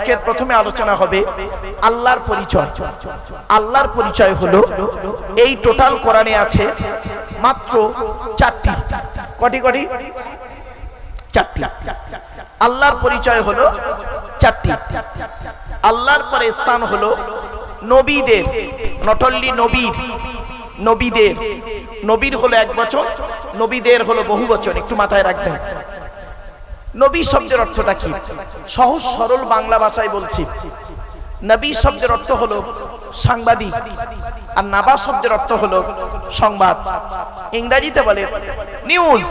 আজকের প্রথমে আলোচনা হবে আল্লাহর পরিচয়। আল্লাহর পরিচয় হলো, এই টোটাল কোরআনে আছে মাত্র চারটি। কটি কটি? চারটি। আল্লাহর পরিচয় হলো চারটি। আল্লাহর পরে স্থান হলো নবীদের নট নবীর, নবীদের। নবীর হলো এক বছর, নবীদের হলো বহু বছর। একটু মাথায় রাখবেন। নবী শব্দের অর্থটা কি? সহজ, সরল বাংলা ভাষায় বলছি। নবী শব্দের অর্থ হলো সাংবাদিক, আর নাবা শব্দের অর্থ হলো সংবাদ। ইংরেজিতে বলে নিউজ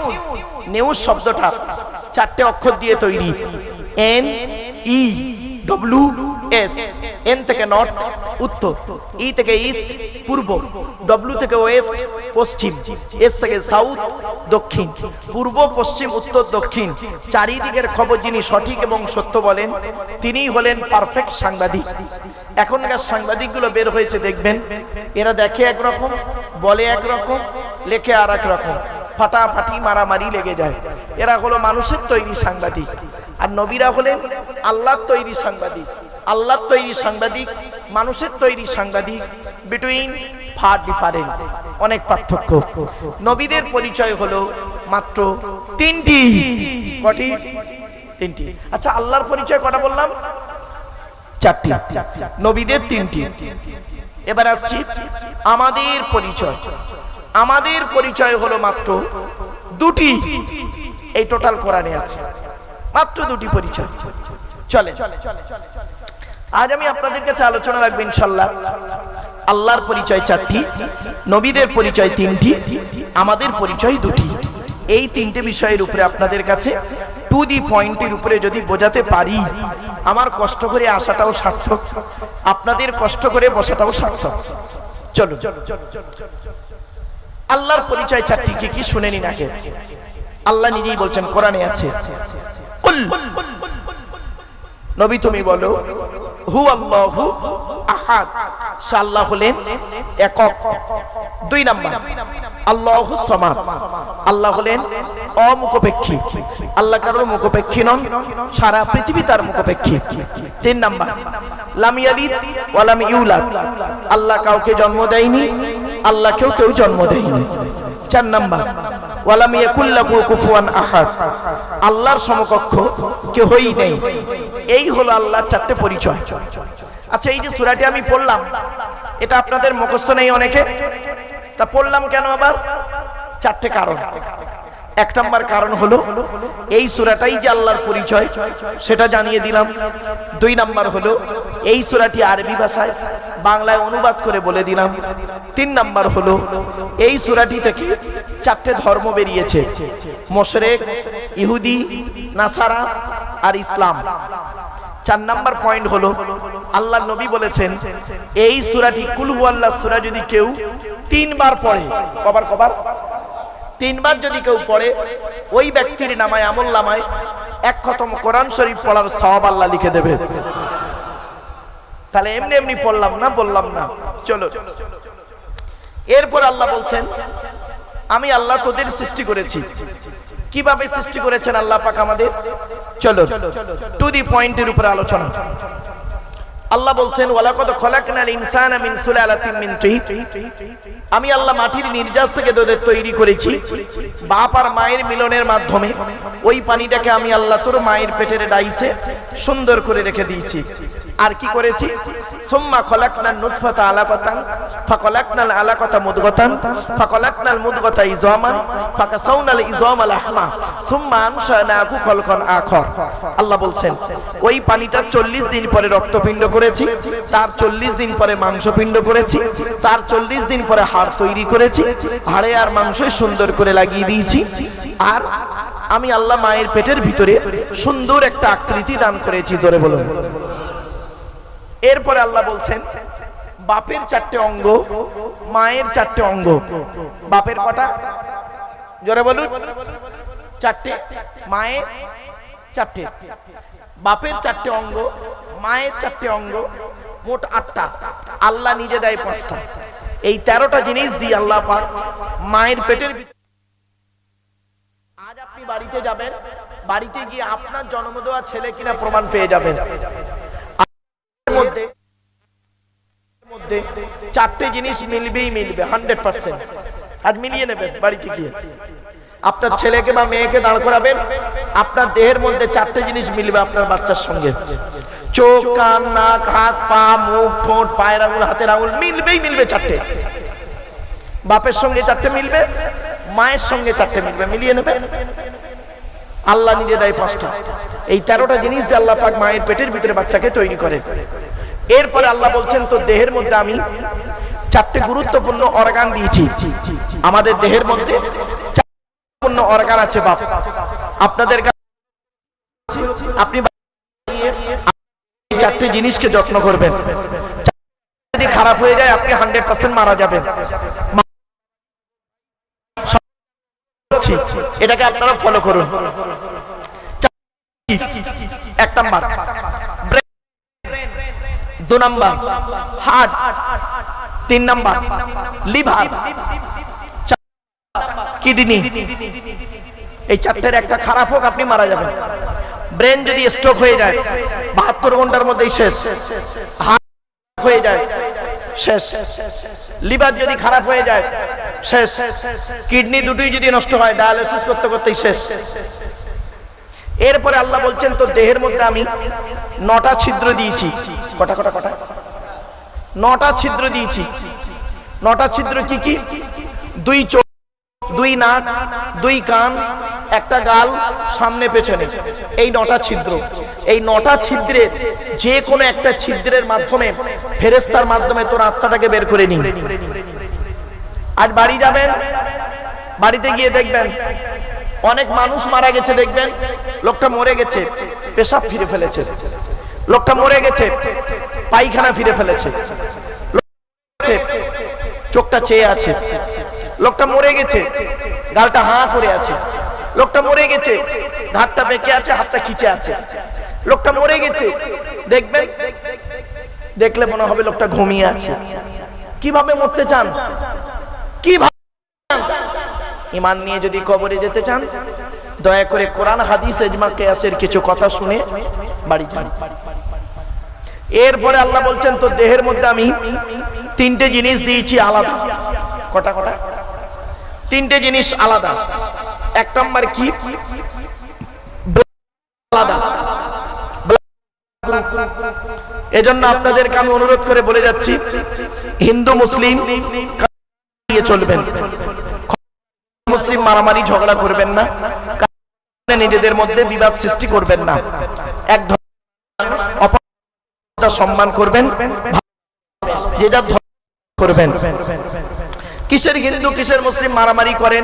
নিউজ শব্দটা চারটে অক্ষর দিয়ে তৈরি। N E W S N থেকে নর্থ উত্তর। ই থেকে ইস্ট পূর্ব। ডব্লিউ থেকে ওয়েস্ট পশ্চিম। এস থেকে সাউথ দক্ষিণ। পূর্ব, পশ্চিম, উত্তর, দক্ষিণ। চারিদিকের খবর যিনি সঠিক এবং সত্য বলেন, তিনিই হলেন পারফেক্ট সাংবাদিক। এখনকার সাংবাদিকগুলো বের হয়েছে, দেখবেন। এরা দেখে একরকম, বলে একরকম, লেখে আর এক রকম ফাটাফাটি মারামারি লেগে যায়। এরা হলো মানুষের তৈরি সাংবাদিক। আর নবীরা হলেন আল্লাহর তৈরি সাংবাদিক। আল্লাহর তৈরি সাংবাদিক, মানুষের তৈরি সাংবাদিক বিটুইন ফার ডিফারেন্স অনেক পার্থক্য। নবীদের পরিচয় হলো মাত্র তিনটি। কটি? তিনটি। আচ্ছা আল্লাহর পরিচয় কটা বললাম? চারটি। নবীদের তিনটি। এবার আসছি আমাদের পরিচয়। আমাদের পরিচয় হলো মাত্র দুটি। এই টোটাল কোরআনে আছে। মাত্র দুটি পরিচয়। চলে চলে চলে চলে চলে আজ আমি আপনাদের কাছে আলোচনা রাখব ইনশাল্লাহ আল্লাহর পরিচয় চারটি, নবীদের পরিচয় তিনটি, আমাদের পরিচয় দুটি। এই তিনটে বিষয়ের উপরে আপনাদের কাছে টু দি পয়েন্টের উপরে যদি বোঝাতে পারি, আমার কষ্ট করে আসাটাও সার্থক, আপনাদের কষ্ট করে বসাটাও সার্থক। চলো আল্লাহর পরিচয় চারটি কি কি শুনে নিন আগে। আল্লাহ নিজেই বলছেন, কোরআনে আছে। নবী তুমি বলো হু আল্লাহু হলেন একক। দুই আল্লাহু হলেন আল্লাহ মুখপেক্ষী সারা পৃথিবী তার তিন নাম্বার, লাম ইয়ালিদ ওয়া লাম ইউলাদ। আল্লাহ কাউকে জন্ম দেয়নি আল্লাহ কেউ কেউ জন্ম দেয়নি। চার নাম্বার ওয়ালাম ইয়াকুল্লাহু কুফুয়ান আহাদ। আল্লাহর সমকক্ষ কেউই নেই। এই হলো আল্লাহর চারটে পরিচয়। আচ্ছা এই যে সূরাটি আমি পড়লাম, এটা আপনাদের মুখস্থ নেই অনেকে। তা পড়লাম কেন আবার? চারটে কারণ। এক নম্বর কারণ হলো, এই সুরাটাই যে আল্লাহর পরিচয়, সেটা জানিয়ে দিলাম। দুই নাম্বার হলো, এই সুরাটি আরবি ভাষায় বাংলায় অনুবাদ করে বলে দিলাম। তিন নাম্বার হলো, এই সুরাটি থেকে চারটে ধর্ম বেরিয়েছে, মোশরেক, ইহুদি, নাসারা আর ইসলাম। চার নাম্বার পয়েন্ট হলো আল্লাহ নবী বলেছেন, এই সুরাটি কুলহু আল্লাহ সুরা যদি কেউ তিনবার পড়ে, কবার কবার? তিনবার যদি কেউ পড়ে, ওই ব্যক্তির নামায়, আমল নামায় এক খতম কোরআন শরীফ পড়ার সব আল্লাহ লিখে দেবে। তাহলে এমনি এমনি পড়লাম না, বললাম না। চলো। এরপর আল্লাহ বলছেন, আমি আল্লাহ তোদের সৃষ্টি করেছি। কীভাবে সৃষ্টি করেছেন আল্লাহ পাক আমাদের? চলো টু দি পয়েন্টের উপরে আলোচনা। আল্লাহ বলছেন, ওয়ালাকাদ খলাকনাল ইনসানা মিন সুলালাতিন মিন তিন। আমি আল্লাহ মাটির নির্যাস থেকে তোদের তৈরি করেছি। বাপ আর মায়ের মিলনের মাধ্যমে ওই পানিটাকে আমি আল্লাহ তোর মায়ের পেটের ডাইসে সুন্দর করে রেখে দিয়েছি। আর কি করেছি? সুম্মা খলাকনাল নুতফাতা আলাকাতান ফাখলাকনাল আলাকাতা মুদগাতান ফাখলাকনাল মুদগাতা ইজামান ফাকাসাউনাল ইজামা লাহমা সুম্মা আনশানাকু খলকান আখর। আল্লাহ বলছেন ওই পানিটা 40 দিন পরে রক্তপিণ্ড করেছি, তার 40 দিন পরে মাংসপিণ্ড করেছি, তার 40 দিন পরে হাড় তৈরি করেছি, হাড়ে আর মাংসই সুন্দর করে লাগিয়ে দিয়েছি। আর আমি আল্লাহ মায়ের পেটের ভিতরে সুন্দর একটা আকৃতি দান করেছি, জোরে বলুন। এরপরে আল্লাহ বলছেন, বাপের চারটে অঙ্গ, মায়ের চারটে অঙ্গ। বাপের কটা? জোরে বলুন। চারটে। মায়ের চারটে। বাপের চারটে অঙ্গ, মায়ের চারটে অঙ্গ, মোট আটটা। আল্লাহ নিজে দেয় পাঁচটা। এই তেরোটা জিনিস দিয়ে আল্লাহ পাক মায়ের পেটের আজ আপনি বাড়িতে যাবেন, বাড়িতে গিয়ে আপনার জন্ম দেওয়া ছেলে কিনা প্রমাণ পেয়ে যাবেন। মধ্যে মধ্যে চারটে জিনিস মিলবেই মিলবে হান্ড্রেড পার্সেন্ট আজ মিলিয়ে নেবেন বাড়িতে গিয়ে। আপনার ছেলেকে বা মেয়েকে দাঁড় করাবেন, আপনার দেহের মধ্যে চারটে জিনিস মিলবে আপনার বাচ্চার সঙ্গে। চোখ, কান, নাক, হাত, পা, মুখ, ঠোঁট, পায়ের আঙুল, হাতের আঙুল, মিলবেই মিলবে চারটে। বাপের সঙ্গে চারটে মিলবে, মায়ের সঙ্গে চারটে মিলবে, মিলিয়ে নেবে। আল্লাহ নিজে দেয় পাঁচটা। এই তেরোটা জিনিস দিয়ে আল্লাহ পাক মায়ের পেটের ভিতরে বাচ্চাকে তৈরি করে। এরপরে আল্লাহ বলছেন তো দেহের মধ্যে আমি চারটে গুরুত্বপূর্ণ অর্গান দিয়েছি। আমাদের দেহের মধ্যে গুরুত্বপূর্ণ অর্গান আছে, বাপ। আপনাদের আপনি চারটে জিনিসকে যত্ন করবেন। যদি খারাপ হয়ে যায়, আপনি হান্ড্রেড পার্সেন্ট মারা যাবেন। এটাকে আপনারা ফলো করুন। এক নাম্বার। দু নাম্বার। হার্ট। তিন নাম্বার। লিভার। কিডনি এই চারটের একটা খারাপ হোক, আপনি মারা যাবেন। ব্রেন যদি স্ট্রোক হয়ে যায়, বাহাত্তর ঘণ্টার মধ্যেই শেষ। হয়ে যায়, শেষ। লিভার যদি খারাপ হয়ে যায়, শেষ। কিডনি দুটোই যদি নষ্ট হয় ডায়ালিসিস করতে করতেই শেষ। এরপরে আল্লাহ বলছেন তো দেহের মধ্যে আমি নটা ছিদ্র দিয়েছি। কটা কটা কটা? নটা ছিদ্র দিয়েছি। নটা ছিদ্র কি কি? দুই চোখ দুই নাক, দুই কান, একটা গাল, সামনে, পেছনে। এই নটা ছিদ্র। এই নটা ছিদ্রের যে কোনো একটা ছিদ্রের মাধ্যমে ফেরেস্তার মাধ্যমে তোর আত্মাটাকে বের করে নি আজ বাড়ি যাবেন, বাড়িতে গিয়ে দেখবেন, অনেক মানুষ মারা গেছে, দেখবেন, লোকটা মরে গেছে, পেশাব ফিরে ফেলেছে। লোকটা মরে গেছে, পায়খানা ফিরে ফেলেছে। চোখটা চেয়ে আছে। লোকটা মরে গেছে। গালটা হাঁ করে আছে। লোকটা মরে গেছে। ঘাটটা বেঁকে আছে, হাতটা খিচে আছে। লোকটা মরে গেছে। দেখবেন? দেখলে মনে হবে লোকটা ঘুমিয়ে আছে। কীভাবে মরতে চান? কীভাবে ইমান নিয়ে যদি কবরে যেতে চান, দয়া করে কোরআন, হাদিস এজমা কেয়াসের কিছু কথা শুনে বাড়ি যান। এরপরে আল্লাহ বলছেন তো দেহের মধ্যে আমি তিনটে জিনিস দিয়েছি, আলাদা। কটা কটা? তিনটে জিনিস আলাদা। এক নম্বর কি? এজন্য আপনাদেরকে আমি অনুরোধ করে বলে যাচ্ছি, হিন্দু, মুসলিম চলবেন? মুসলিম মারামারি ঝগড়া করবেন না? নিজেদের মধ্যে বিবাদ সৃষ্টি করবেন না? এক সম্মান করবেন যে ধর্ম করবেন। কিসের হিন্দু কিসের মুসলিম মারামারি করেন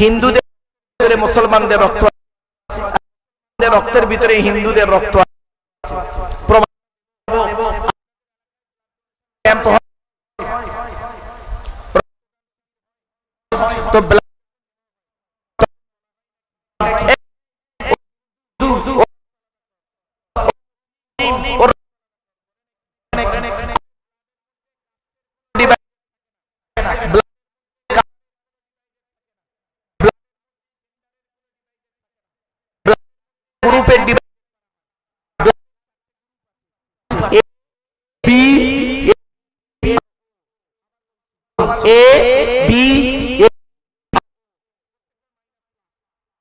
হিন্দুদের মুসলমানদের রক্ত। রক্তের ভিতরে হিন্দুদের রক্ত। তো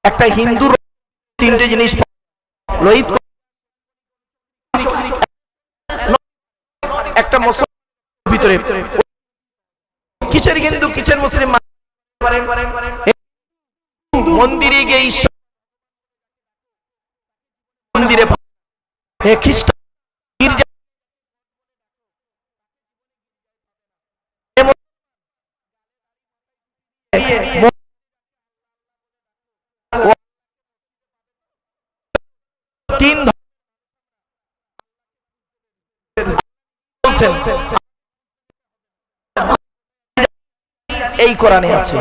একটা হিন্দুর তিনটে জিনিস লোহিত একটা মুসলমান ভিতরে। কিসের হিন্দু, কিসের মুসলিম মন্দিরে গিয়ে ঈশ্বর মন্দিরে হে খ্রিস্টান তিন এই কোরআনে আছে।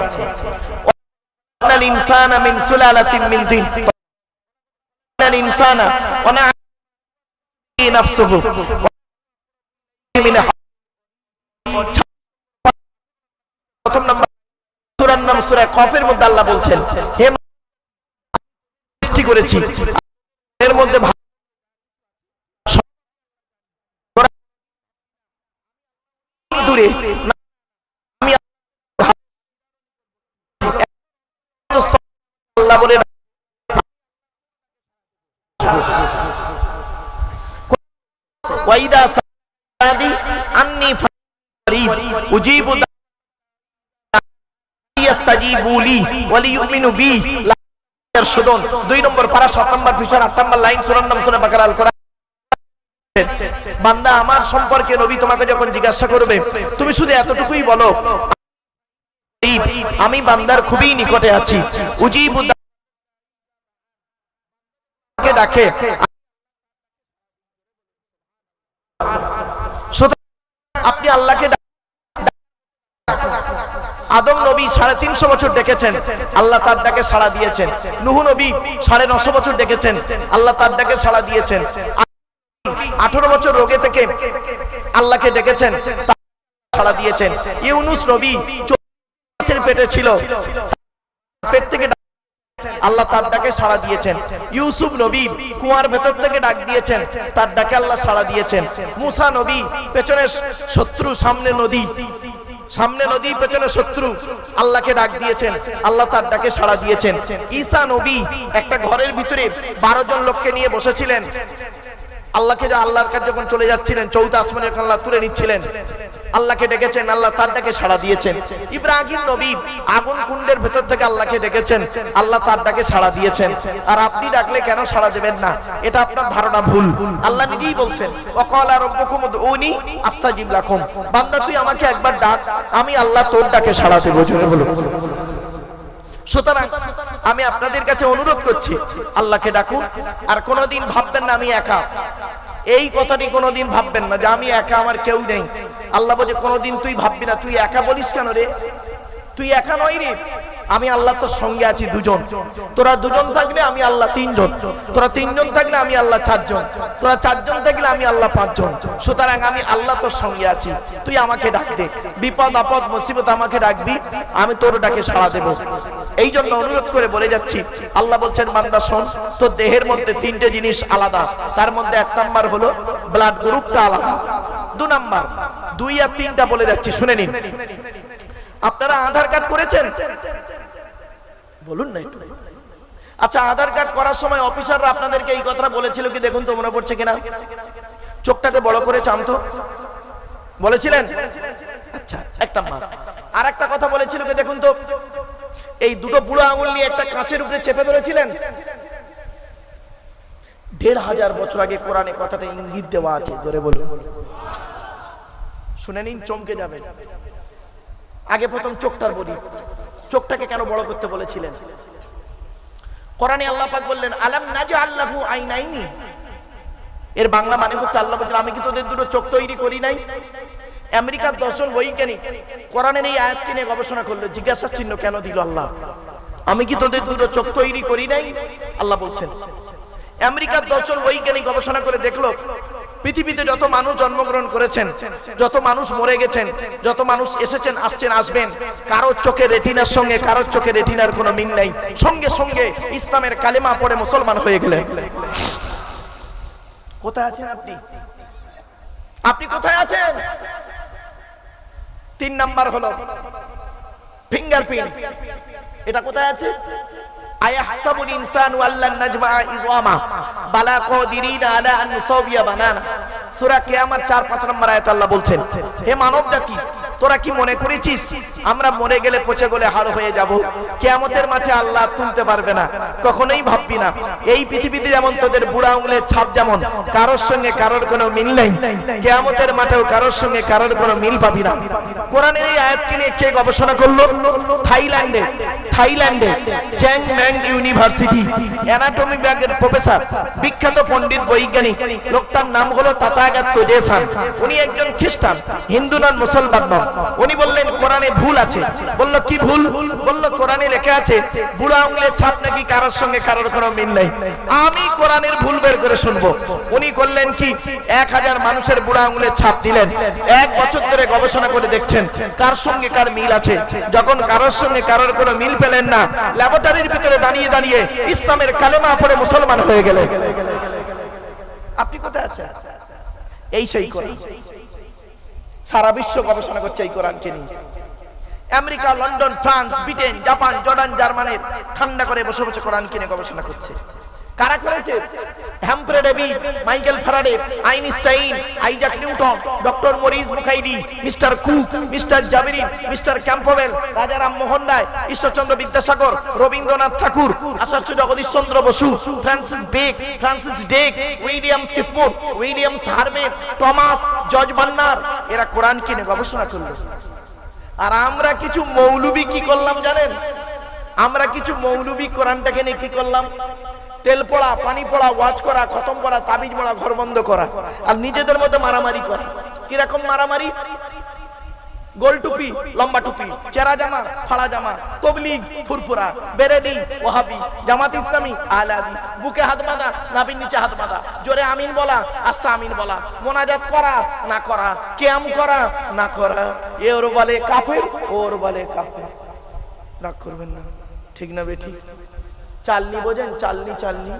ইনসানা মিন সুলালাতিন মিন তিন। ইনসানা ওয়ানা নাফসুহু। মিন প্রথম নাম্বার নাম সূরা কফের মধ্যে আল্লাহ বলছেন, হে সৃষ্টি করেছি। এর মধ্যে দূরে আল্লাহ বলে ওয়াইদা সাদি আন্নি ফারিব উজিবু ইয়াস্তাজিবু লি ওয়া বি সুদন দুই নম্বর পারা, সাত নম্বর পৃষ্ঠার আট নম্বর লাইন সুরান নাম সুরা বাকারা আল কোরআন বান্দা, আমার সম্পর্কে নবী তোমাকে যখন জিজ্ঞাসা করবে, তুমি শুধু এতটুকুই বলো, আমি বান্দার খুবই নিকটে আছি। উজিবু ডাকে সুতরাং আপনি আল্লাহকে ডাক- আদম নবী সাড়ে তিনশো বছর ডেকেছেন। আল্লাহ তার ডাকে সাড়া দিয়েছেন। নুহু নবী সাড়ে নশো বছর ডেকেছেন। আল্লাহ তার ডাকে সাড়া দিয়েছেন। আঠারো বছর রোগে থেকে আল্লাহকে ডেকেছেন সাড়া দিয়েছেন। ইউনুস নবী চল্লিশের পেটে ছিল পেট থেকে আল্লাহ তার ডাকে সাড়া দিয়েছেন। ইউসুফ নবী কুয়ার ভেতর থেকে ডাক দিয়েছেন, তার ডাকে আল্লাহ সাড়া দিয়েছেন। মুসা নবী পেছনে শত্রু সামনে নদী সামনে নদী, পেছনে শত্রু। আল্লাহকে ডাক দিয়েছেন। আল্লাহ তার ডাকে সাড়া দিয়েছেন। ঈসা নবী একটা ঘরের ভিতরে বারো জন লোককে নিয়ে বসেছিলেন। আল্লাহকে যা আল্লাহর কাছে যখন চলে যাচ্ছিলেন, চৌদ্দ আসমানে আল্লাহ তুলে নিচ্ছিলেন। আল্লাহকে ডেকেছেন, আল্লাহ তার ডাকে সাড়া দিয়েছেন। ইব্রাহিম নবী আগুন কুণ্ডের ভেতর থেকে আল্লাহকে ডেকেছেন। আল্লাহ তার ডাকে সাড়া দিয়েছেন। আর আপনি ডাকলে কেন সাড়া দেবেন না? এটা আপনার ধারণা ভুল। আল্লাহ নিজেই বলছেন অকলা রব্বকুম উনি আস্তাজিব লাকুম। বান্দা, তুই আমাকে একবার ডাক। আমি আল্লাহ তোর ডাকে সাড়া দেবো জোরে বলো সুতরাং আমি আপনাদের কাছে অনুরোধ করছি, আল্লাহকে ডাকুন, আর কোনোদিন ভাববেন না আমি একা। এই কথাটি কোনোদিন ভাববেন না যে আমি একা, আমার কেউ নেই। আল্লাহ বলে কোনোদিন তুই ভাববি না, তুই একা বলিস কেন রে? তুই একা নয় রে। আমি আল্লাহ তোর সঙ্গে আছি দুজন। তোরা দুজন থাকলে আমি আল্লাহ তিনজন। তোরা তিনজন থাকলে আমি আল্লাহ চারজন। তোরা চারজন থাকলে আমি আল্লাহ পাঁচজন। সুতরাং আমি আল্লাহ তোর সঙ্গে আছি। তুই আমাকে ডাক দে। বিপদ, আপদ, মুসিবত আমাকে ডাকবি। আমি তোর ডাকে সাড়া দেব। এই জন্য অনুরোধ করে বলে যাচ্ছি, আল্লাহ বলছেন মান্দা শোন, তোর দেহের মধ্যে তিনটে জিনিস আলাদা। তার মধ্যে এক নাম্বার হলো ব্লাড গ্রুপটা আলাদা। দু নাম্বার, দুই আর তিনটা বলে যাচ্ছি, শুনে নিন। আপনারা আধার কার্ড করেছেন? বলুন না একটু আচ্ছা আধার কার্ড করার সময় অফিসাররা আপনাদেরকে এই কথা বলেছিল কি দেখুন তো মনে পড়ছে কিনা? চোখটাকে বড় করে চান তো বলেছিলেন? আচ্ছা একটা আর একটা কথা বলেছিল কি দেখুন তো? এই দুটো বুড়ো আঙুল নিয়ে একটা কাঁচের উপরে চেপে ধরেছিলেন? দেড় হাজার বছর আগে কোরআনে কথাটা ইঙ্গিত দেওয়া আছে, জোরে বলুন। শুনে নিন, চমকে যাবে। আগে প্রথম চোখটার বলি। চোখটাকে কেন বড় করতে বলেছিলেন? কোরআনে আল্লাহ পাক বললেন, আলাম নাজা আল্লাহু আইনাইনি? এর বাংলা মানে হচ্ছে আল্লাহ বলছেন, আমি কি তোদের দুটো চোখ তৈরি করি নাই? আমেরিকার দর্শন বৈজ্ঞানিক কোরআনের এই আয়াতকে নিয়ে গবেষণা করল জিজ্ঞাসা চিহ্ন কেন দিল আল্লাহ? আমি কি তোদের দুটো চোখ তৈরি করি নাই? আল্লাহ বলছেন। আমেরিকার দর্শন বৈজ্ঞানিক গবেষণা করে দেখল পৃথিবীতে যত মানুষ জন্মগ্রহণ করেছেন, যত মানুষ মরে গেছেন, যত মানুষ এসেছেন, আসছেন, আসবেন কারোর চোখে রেটিনার সঙ্গে কারোর চোখে রেটিনার কোনো মিল নাই। সঙ্গে সঙ্গে ইসলামের কালেমা পড়ে মুসলমান হয়ে গেলেন। কোথায় আছেন আপনি? আপনি কোথায় আছেন? তিন নাম্বার হলো ফিঙ্গারপ্রিন্ট। এটা কোথায় আছে? আয়াহসাবুল ইনসানু আল্লান নাজমা ইযামা বালা কাদিরিনা আলা আন বানানা। সূরা কিয়ামত 4 5 নম্বর আয়াত আল্লাহ বলছেন হে মানব জাতি তোরা কি মনে করেছিস? আমরা মরে গেলে পচে গলে হাড় হয়ে যাব। কিয়ামতের মাঠে আল্লাহ তুলতে পারবে না। কখনোই ভাববি না। এই পৃথিবীতে যেমন তোদের বুড়া আঙুলের ছাপ যেমন, কারোর সঙ্গে কারোর কোনো মিল নেই। কিয়ামতের মাঠেও কারোর সঙ্গে কারোর কোনো মিল পাবি না। কোরআনের এই আয়াতকে নিয়ে কে গবেষণা করল? থাইল্যান্ডে থাইল্যান্ডে চ্যাং ম্যাং ইউনিভার্সিটি, অ্যানাটমি বিভাগের প্রফেসর, বিখ্যাত পণ্ডিত বৈজ্ঞানিক, লোকটার নাম হলো তাতাগাত তোজেসান। উনি একজন খ্রিস্টান, হিন্দু নন মুসলমান নন। উনি বললেন, কোরআনে ভুল আছে। বলল, কি ভুল? বলল, কোরআনে লেখা আছে, বুড়া আঙুলের ছাপ নাকি কারোর সঙ্গে কারোর কোনো মিল নেই। আমি কোরআনের ভুল বের করে শুনব। উনি করলেন কি, এক হাজার মানুষের বুড়া আঙুলের ছাপ দিলেন। এক বছর ধরে গবেষণা করে দেখছেন, কার সঙ্গে কার মিল আছে। যখন কারোর সঙ্গে কারোর কোনো মিল পেলেন না ল্যাবরেটরির ভিতরে দাঁড়িয়ে দাঁড়িয়ে ইসলামের কালেমা পড়ে মুসলমান হয়ে গেলেন আপনি কোথায় আছেন? এই সেই করে। সারা বিশ্ব গবেষণা করছে এই কোরআনকে নিয়ে। America, London, France, Britain, Japan, Jordan, জার্মানের ঠান্ডা করে বসে বসে কোরআন কিনে গবেষণা করছে। কারা করেছে? Humphry Davy, Michael Faraday, Einstein, Isaac Newton, doctor Maurice মুখাইডি mister Cook, mister জাবিরি mister Campbell Rajaram Mohan Roy, Ishwarchandra Vidyasagar, Rabindranath Tagore, Acharya Jagadish Chandra Bose, Francis Beck Francis Drake William Skipmore Williams Harvey Thomas George Banner, এরা কোরআন কিনে গবেষণা করল। আর আমরা কিছু মৌলবি কি করলাম জানেন? আমরা কিছু মৌলবি কোরআনটাকে নিয়ে কি করলাম? তেল পড়া, পানি পড়া, ওয়াজ করা, খতম করা, তাবিজ মোড়া, ঘর বন্ধ করা। আর নিজেদের মধ্যে মারামারি করা। কীরকম মারামারি? গোল টুপি, লম্বা টুপি, চেরা জামা, ফাড়া জামা, তবলিগ, ফুরফুরা, বেরেদি, ওহাবি, জামাত ইসলামী, আলাদি, বুকে হাত বাঁধা নাবির নিচে হাত বাঁধা, জোরে আমিন বলা আস্তা আমিন বলা, মোনাজাত করা, না করা, ক্যাম করা, না করা, এ ওর বলে কাফের ওর বলে কাফের। রাগ করবেন না। ঠিক না বেঠি চালনি বোঝেন চালনি চালনি